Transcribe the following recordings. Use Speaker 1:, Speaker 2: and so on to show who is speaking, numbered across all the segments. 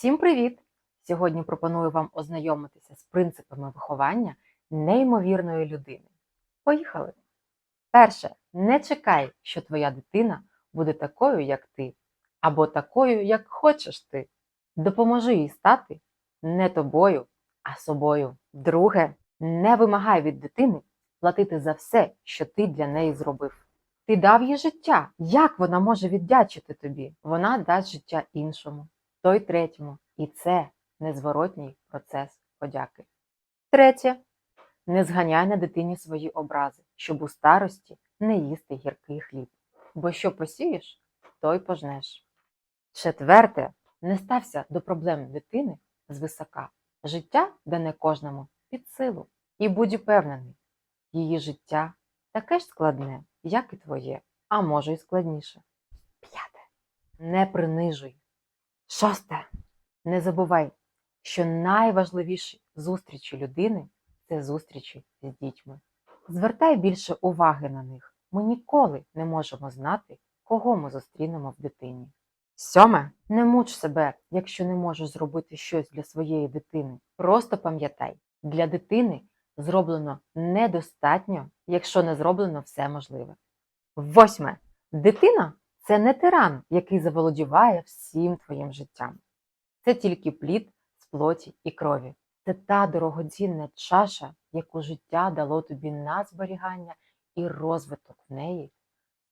Speaker 1: Всім привіт! Сьогодні пропоную вам ознайомитися з принципами виховання неймовірної людини. Поїхали! Перше, не чекай, що твоя дитина буде такою, як ти, або такою, як хочеш ти. Допоможи їй стати не тобою, а собою. Друге, не вимагай від дитини платити за все, що ти для неї зробив. Ти дав їй життя. Як вона може віддячити тобі? Вона дасть життя іншому, той третьому. І це незворотній процес подяки. Третє. Не зганяй на дитині свої образи, щоб у старості не їсти гіркий хліб. Бо що посієш, то й пожнеш. Четверте. Не стався до проблем дитини звисока. Життя дане кожному під силу. І будь упевнений, її життя таке ж складне, як і твоє, а може й складніше. П'яте. Не принижуй. Шосте. Не забувай, що найважливіші зустрічі людини це зустрічі з дітьми. Звертай більше уваги на них. Ми ніколи не можемо знати, кого ми зустрінемо в дитині. Сьоме, не муч себе, якщо не можеш зробити щось для своєї дитини. Просто пам'ятай, для дитини зроблено недостатньо, якщо не зроблено все можливе. Восьме. Дитина це не тиран, який заволодіває всім твоїм життям. Це тільки плід з плоті і крові. Це та дорогоцінна чаша, яку життя дало тобі на зберігання і розвиток в неї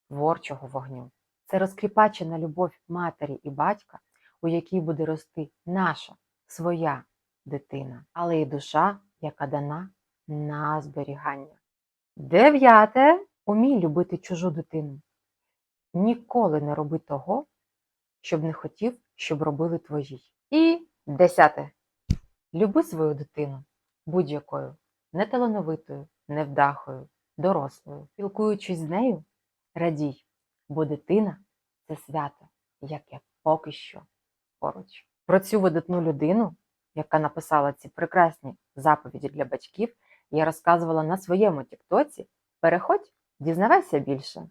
Speaker 1: творчого вогню. Це розкріпачена любов матері і батька, у якій буде рости наша своя дитина, але й душа, яка дана на зберігання. Дев'яте. Умій любити чужу дитину. Ніколи не роби того, щоб не хотів, щоб робили твої. І десяте. Люби свою дитину будь-якою, неталановитою, невдахою, дорослою. Спілкуючись з нею, радій, бо дитина це свято, яке поки що поруч. Про цю видатну людину, яка написала ці прекрасні заповіді для батьків, я розказувала на своєму тіктоці. Переходь, дізнавайся більше.